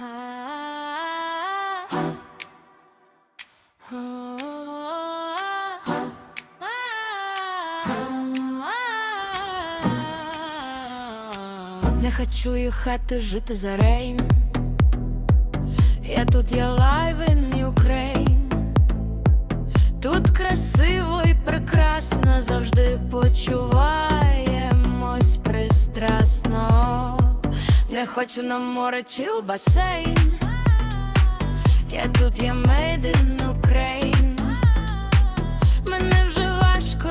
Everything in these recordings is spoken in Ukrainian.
Не хочу їхати жити за рейн. Я тут я in Ukraine Тут красиво і прекрасно завжди почуваємось Не хочу на море чи у басейн. Я тут я made in Ukraine Мене вже важко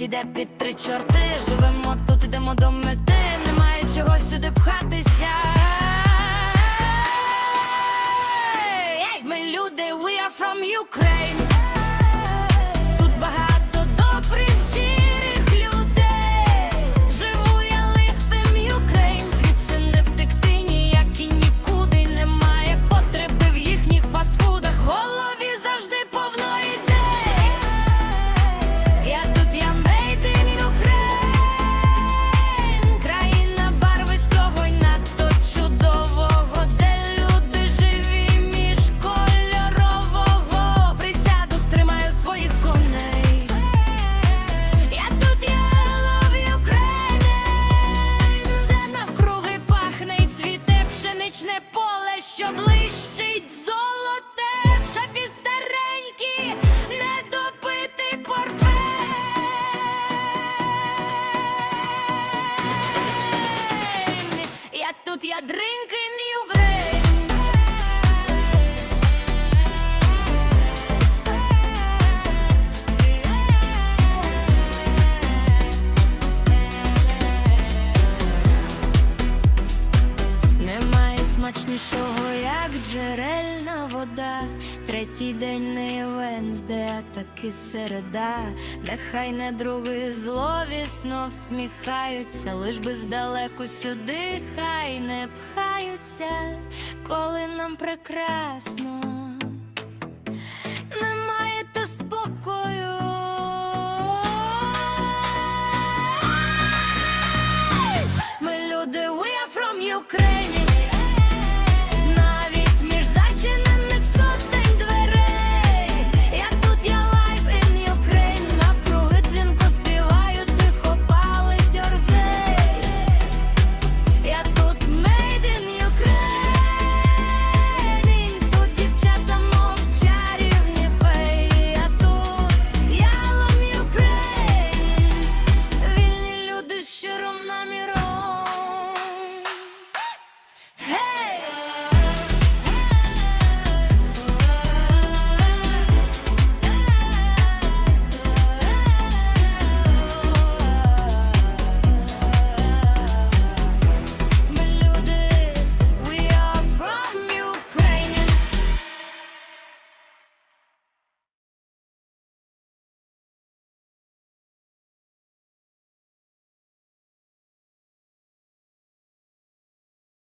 Іде під три чорти. Живемо тут, ідемо до мети. Немає чого сюди пхатися. Ми люди, we are from Ukraine. Я тут я drink Усього як джерельна вода, третій день не Венсде, а таки середа, нехай не други зловісно всміхаються, лиш би здалеку сюди, хай не пхаються, коли нам прекрасно. Немає то спокою. Ми люди, we are from Ukraine.